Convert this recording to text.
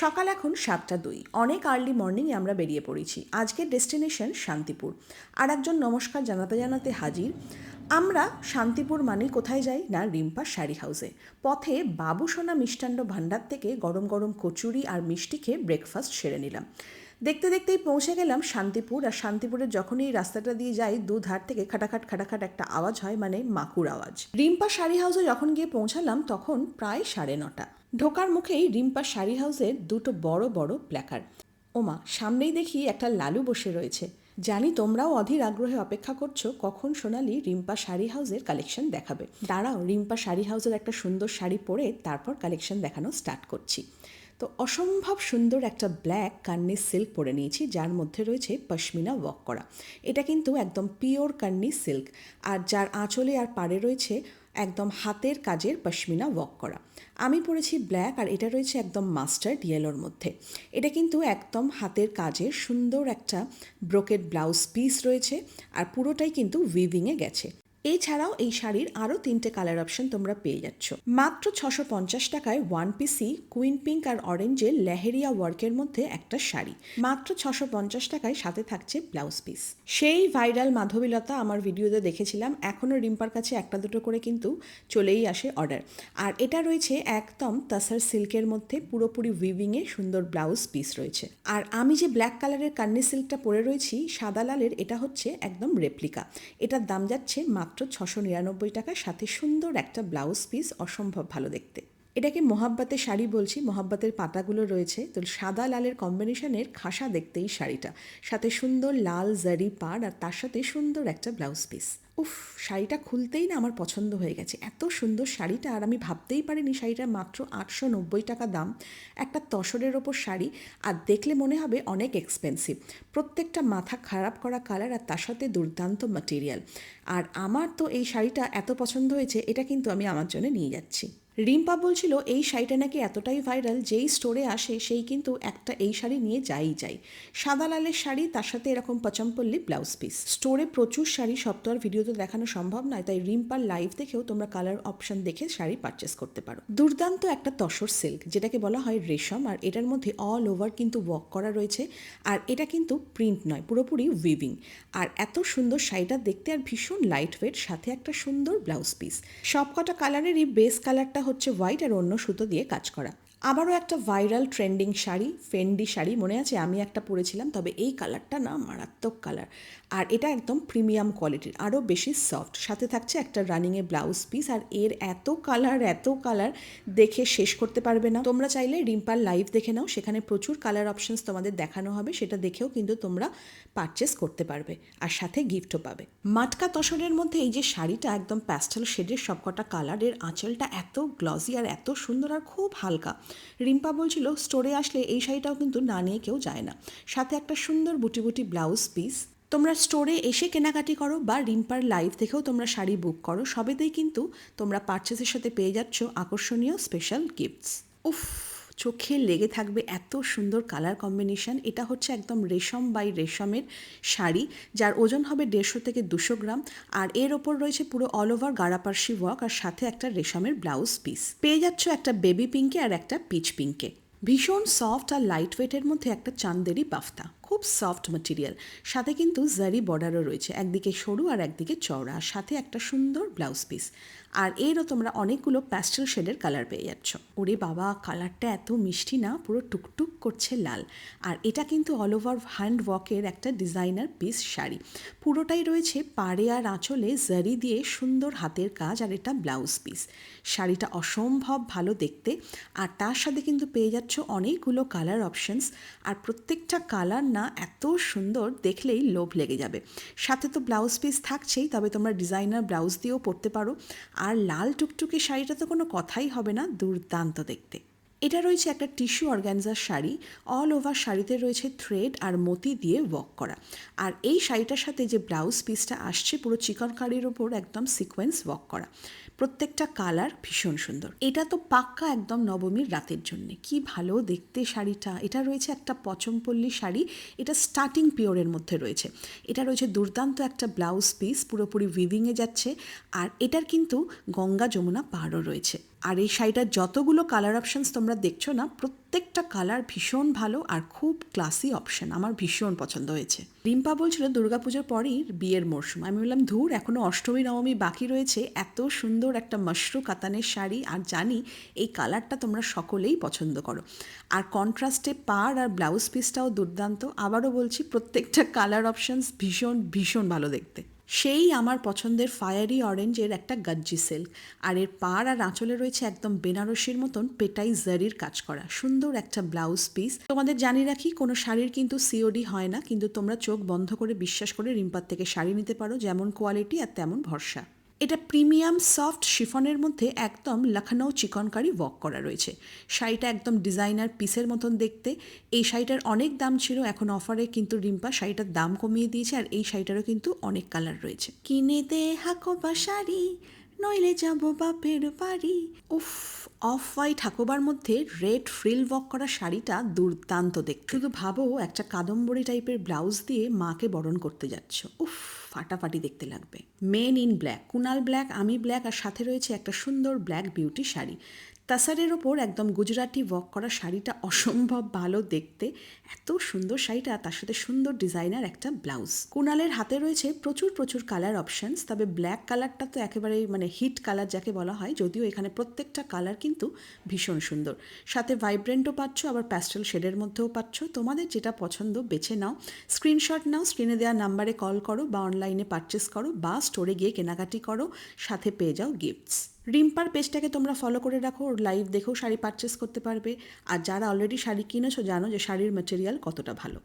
সকাল এখন সাতটা দুই। অনেক আর্লি মর্নিংয়ে আমরা বেরিয়ে পড়েছি। আজকের ডেস্টিনেশন শান্তিপুর। আর একজন নমস্কার জানাতে জানাতে হাজির। আমরা শান্তিপুর মানে কোথায় যাই না রিম্পা শাড়ি হাউসে পথে বাবুসোনা মিষ্টান্ন ভাণ্ডার থেকে গরম গরম কচুরি আর মিষ্টি খেয়ে ব্রেকফাস্ট সেরে নিলাম। দেখতে দেখতেই পৌঁছে গেলাম শান্তিপুর। আর শান্তিপুরের যখনই রাস্তাটা দিয়ে যাই, দু ধার থেকে খাটাখাট খাটাখাট একটা আওয়াজ হয় মানে মাকুর আওয়াজ। রিম্পা শাড়ি হাউসে যখন গিয়ে পৌঁছালাম, তখন প্রায় সাড়ে নটা। ঢোকার মুখেই রিম্পা শাড়ি হাউসের দুটো বড় বড় প্ল্যাকার ওমা, সামনেই দেখি একটা লালু বসে রয়েছে। জানি তোমরাও অধীর আগ্রহে অপেক্ষা করছ, কখন সোনালি রিম্পা শাড়ি হাউসের কালেকশন দেখাবে। দাঁড়াও, রিম্পা শাড়ি হাউসের একটা সুন্দর শাড়ি পরে তারপর কালেকশন দেখানো স্টার্ট করছি। তো অসম্ভব সুন্দর একটা ব্ল্যাক কান্নি সিল্ক পরে নিয়েছি, যার মধ্যে রয়েছে পশমিনা ওয়াক করা। এটা কিন্তু একদম পিওর কান্নি সিল্ক আর যার আঁচলে আর পাড়ে রয়েছে একদম হাতের কাজের পশমিনা ওয়াক করা। আমি পরেছি ব্ল্যাক আর এটা রয়েছে একদম মাস্টার্ড ইয়েলোর মধ্যে। এটা কিন্তু একদম হাতের কাজের সুন্দর একটা ব্রোকেট ব্লাউজ পিস রয়েছে আর পুরোটাই কিন্তু উইভিংয়ে গেছে। এছাড়াও এই শাড়ির আরও তিনটে কালার অপশন তোমরা পেয়ে যাচ্ছ। মাত্র ছশো পঞ্চাশ টাকায় ওয়ান পিসি কুইন পিঙ্ক আর অরেঞ্জের লেহেরিয়া ওয়ার্কের মধ্যে একটা শাড়ি। মাত্র ছশো পঞ্চাশ টাকায় সাথে থাকছে ব্লাউজ পিস সেই ভাইরাল মাধবীলতা আমার ভিডিওতে দেখেছিলাম, এখনও রিম্পার কাছে একটা দুটো করে কিন্তু চলেই আসে অর্ডার আর এটা রয়েছে একদম তাসার সিল্কের মধ্যে পুরোপুরি উইভিংয়ে সুন্দর ব্লাউজ পিস রয়েছে। আর আমি যে ব্ল্যাক কালারের কান্নি সিল্কটা পরে রয়েছি, সাদা লালের, এটা হচ্ছে একদম রেপ্লিকা এটার দাম যাচ্ছে মাত্র ছশো নিরানব্বই টাকার সাথে সুন্দর একটা ব্লাউজ পিস অসম্ভব ভালো দেখতে। এটাকে মোহাব্বাতের শাড়ি বলছি, মোহাব্বাতের পাতাগুলো রয়েছে। তো সাদা লালের কম্বিনেশনের খাসা দেখতে এই শাড়িটা। সাথে সুন্দর লাল জারি পাড় আর তার সাথে সুন্দর একটা ব্লাউজ পিস উফ, শাড়িটা খুলতেই না আমার পছন্দ হয়ে গেছে। এত সুন্দর শাড়িটা আর আমি ভাবতেই পারিনি শাড়িটার মাত্র আটশো নব্বই টাকা দাম। একটা তসরের ওপর শাড়ি আর দেখলে মনে হবে অনেক এক্সপেন্সিভ প্রত্যেকটা মাথা খারাপ করা কালার আর তার সাথে দুর্দান্ত ম্যাটেরিয়াল আর আমার তো এই শাড়িটা এত পছন্দ হয়েছে, এটা কিন্তু আমি আমার জন্য নিয়ে যাচ্ছি। রিম্পা বলছিল, এই শাড়িটা নাকি এতটাই ভাইরাল যেই স্টোরে আসে, সেই কিন্তু একটা এই শাড়ি নিয়ে যাই যায় সাদা লালের শাড়ি, তার সাথে এরকম পচমপল্লি ব্লাউজ পিস স্টোরে প্রচুর শাড়ি, সব ভিডিওতে দেখানো সম্ভব নয়, তাই রিম্পার লাইভ দেখেও তোমরা কালার অপশন দেখে শাড়ি পারচেস করতে পারো। দুর্দান্ত একটা তসর সিল্ক যেটাকে বলা হয় রেশম, আর এটার মধ্যে অল ওভার কিন্তু ওয়াক করা রয়েছে, আর এটা কিন্তু প্রিন্ট নয়, পুরোপুরি উইভিং আর এত সুন্দর শাড়িটা দেখতে আর ভীষণ লাইট ওয়েট সাথে একটা সুন্দর ব্লাউজ পিস সবকটা কালারেরই বেস কালারটা হচ্ছে হোয়াইট আর অন্য সুতো দিয়ে কাজ করা। আবারও একটা viral trending sari, Fendi sari, মনে আছে? আমি একটা পরেছিলাম, তবে এই কালারটা না মারাত্মক কালার। আর এটা একদম প্রিমিয়াম কোয়ালিটির, আরও বেশি সফট। সাথে থাকছে একটা রানিংয়ে ব্লাউজ পিস, আর এর এত কালার এত কালার দেখে শেষ করতে পারবে না। তোমরা চাইলে রিম্পার লাইভ দেখে নাও, সেখানে প্রচুর কালার অপশনস তোমাদের দেখানো হবে, সেটা দেখেও কিন্তু তোমরা পারচেস করতে পারবে, আর সাথে গিফটও পাবে। মাটকা তসরের মধ্যে এই যে শাড়িটা একদম প্যাস্টেল শেডের সবকটা কালারের আঁচলটা এত গ্লসি আর এত সুন্দর আর খুব হালকা। রিম্পা বলছিল, স্টোরে আসলে এই শাড়িটাও কিন্তু না নিয়ে কেউ যায় না। সাথে একটা সুন্দর বুটি বুটি ব্লাউজ পিস। তোমরা স্টোরে এসে কেনাকাটি করো বা রিম্পার লাইভ থেকেও তোমরা শাড়ি বুক করো। সবেতেই কিন্তু তোমরা পার্চেসের সাথে পেয়ে যাচ্ছ আকর্ষণীয় স্পেশাল গিফটস উফ। চোখে লেগে থাকবে এত সুন্দর কালার কম্বিনেশান এটা হচ্ছে একদম রেশম বাই রেশমের শাড়ি, যার ওজন হবে দেড়শো থেকে দুশো গ্রাম। আর এর ওপর রয়েছে পুরো অল ওভার গাড়াপার্সি ওয়ার্ক আর সাথে একটা রেশমের ব্লাউজ পিস পেয়ে যাচ্ছ একটা বেবি পিঙ্কে আর একটা পিচ পিঙ্কে ভীষণ সফট আর লাইট ওয়েটের মধ্যে একটা চান্দেরই বাফতা। খুব সফট ম্যাটেরিয়াল সাথে কিন্তু জারি বর্ডারও রয়েছে, একদিকে সরু আর একদিকে চওড়া, আর সাথে একটা সুন্দর ব্লাউজ পিস আর এরও তোমরা অনেকগুলো প্যাস্টেল শেডের কালার পেয়ে যাচ্ছ। ওরে বাবা কালারটা এত মিষ্টি না, পুরো টুকটুক করছে লাল। আর এটা কিন্তু অল ওভার হ্যান্ড ওয়ার্কের একটা ডিজাইনার পিস শাড়ি। পুরোটাই রয়েছে পাড়ে আর আঁচলে জারি দিয়ে সুন্দর হাতের কাজ, আর এটা ব্লাউজ পিস শাড়িটা অসম্ভব ভালো দেখতে। আর তার সাথে কিন্তু পেয়ে যাচ্ছ অনেকগুলো কালার অপশনস আর প্রত্যেকটা কালার না এত সুন্দর দেখলেই লোভ লেগে যাবে। সাথে তো ব্লাউজ পিস থাকছেই, তবে তোমরা ডিজাইনার ব্লাউজ দিয়েও পরতে পারো। আর লাল টুকটুকে শাড়িটা তো কোনো কথাই হবে না দুর্দান্ত দেখতে। এটা রয়েছে একটা টিস্যু অর্গ্যানজার শাড়ি। অল ওভার শাড়িতে রয়েছে থ্রেড আর মতি দিয়ে ওয়াক করা। আর এই শাড়িটার সাথে যে ব্লাউজ পিসটা আসছে, পুরো চিকন কারির ওপর একদম সিকোয়েন্স ওয়াক করা। প্রত্যেকটা কালার ভীষণ সুন্দর। এটা তো পাক্কা একদম নবমীর রাতের জন্য। কি ভালো দেখতে শাড়িটা। এটা রয়েছে একটা পচমপল্লী শাড়ি। এটা স্টার্টিং পিওরের মধ্যে রয়েছে। এটা রয়েছে দুর্দান্ত একটা ব্লাউজ পিস পুরোপুরি উইভিংয়ে যাচ্ছে। আর এটার কিন্তু গঙ্গা যমুনা পাহাড়ও রয়েছে। আর এই শাড়িটার যতগুলো কালার অপশানস তোমরা দেখছ না, প্রত্যেকটা কালার ভীষণ ভালো আর খুব ক্লাসি অপশন আমার ভীষণ পছন্দ হয়েছে। রিম্পা বলছিল, দুর্গাপুজোর পরেই বিয়ের মরশুম। আমি বললাম, ধুর এখনও অষ্টমী, নবমী বাকি রয়েছে। এত সুন্দর একটা মশরু কাতানের শাড়ি। আর জানি, এই কালারটা তোমরা সকলেই পছন্দ করো। আর কন্ট্রাস্টে পাড় আর ব্লাউজ পিসটাও দুর্দান্ত। আবারও বলছি, প্রত্যেকটা কালার অপশানস ভীষণ ভীষণ ভালো দেখতে। সেই আমার পছন্দের ফায়ারি অরেঞ্জের একটা গাজ্জি সিল্ক আর এর পাড় আর আঁচলে রয়েছে একদম বেনারসির মতন পেটাই জারির কাজ করা। সুন্দর একটা ব্লাউজ পিস তোমাদের জানি রাখি কোনো শাড়ির কিন্তু সিওডি হয় না, কিন্তু তোমরা চোখ বন্ধ করে বিশ্বাস করে রিম্পার থেকে শাড়ি নিতে পারো, যেমন কোয়ালিটি আর তেমন ভরসা। এটা প্রিমিয়াম সফট শিফনের মধ্যে একদম লখনৌ চিকনকারি ওয়াক করা রয়েছে। শাড়িটা একদম ডিজাইনার পিসের মতন দেখতে। এই শাড়িটার অনেক দাম ছিল, এখন অফারে কিন্তু রিম্পা শাড়িটার দাম কমিয়ে দিয়েছে আর এই শাড়িটারও কিন্তু অনেক কালার রয়েছে। কিনে দে হাকোবা শাড়ি, নইলে যাব বাপের বাড়ি। উফ অফ হোয়াইট হাকোবার মধ্যে রেড ফ্রিল ওয়াক করা শাড়িটা দুর্দান্ত দেখতে। শুধু ভাবো, একটা কাদম্বরী টাইপের ব্লাউজ দিয়ে মাকে বরণ করতে যাচ্ছ। উফ। ফাটাফাটি দেখতে লাগবে। Men in black Kunal black আমি ব্ল্যাক আর সাথে রয়েছে একটা সুন্দর ব্ল্যাক বিউটি শাড়ি। তাসারের ওপর একদম গুজরাটি ওয়াক করা শাড়িটা অসম্ভব ভালো দেখতে। এত সুন্দর শাড়িটা, তার সাথে সুন্দর ডিজাইনার একটা ব্লাউজ কুনালের হাতে রয়েছে প্রচুর প্রচুর কালার অপশনস তবে ব্ল্যাক কালারটা তো একেবারেই মানে হিট কালার যাকে বলা হয়, যদিও এখানে প্রত্যেকটা কালার কিন্তু ভীষণ সুন্দর। সাথে ভাইব্রেন্টও পাচ্ছ, আবার প্যাস্টেল শেডের মধ্যেও পাচ্ছ। তোমাদের যেটা পছন্দ, বেছে নাও। স্ক্রিনশট নাও স্ক্রিনে দেওয়া নাম্বারে কল করো বা অনলাইনে পারচেস করো বা স্টোরে গিয়ে কেনাকাটি করো, সাথে পেয়ে যাও গিফটস রিম্পার পেজটাকে তোমরা ফলো করে রাখো, ওর লাইভ দেখেও শাড়ি পারচেস করতে পারবে। আর যারা অলরেডি শাড়ি কিনেছো, জানো যে শাড়ির ম্যাটেরিয়াল কতটা ভালো।